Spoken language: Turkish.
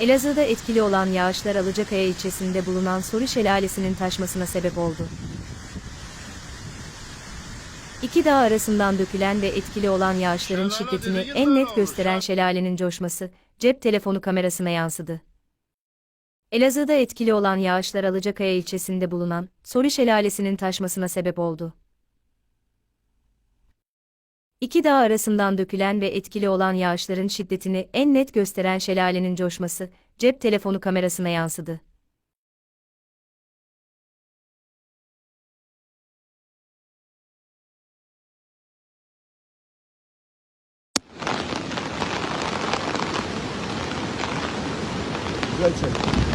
Elazığ'da etkili olan yağışlar Alıcakaya ilçesinde bulunan Soru Şelalesi'nin taşmasına sebep oldu. İki dağ arasından dökülen ve etkili olan yağışların şiddetini en net gösteren şelalenin coşması, cep telefonu kamerasına yansıdı. Elazığ'da etkili olan yağışlar Alıcakaya ilçesinde bulunan Soru Şelalesi'nin taşmasına sebep oldu. İki dağ arasından dökülen ve etkili olan yağışların şiddetini en net gösteren şelalenin coşması, cep telefonu kamerasına yansıdı. Güzel çek.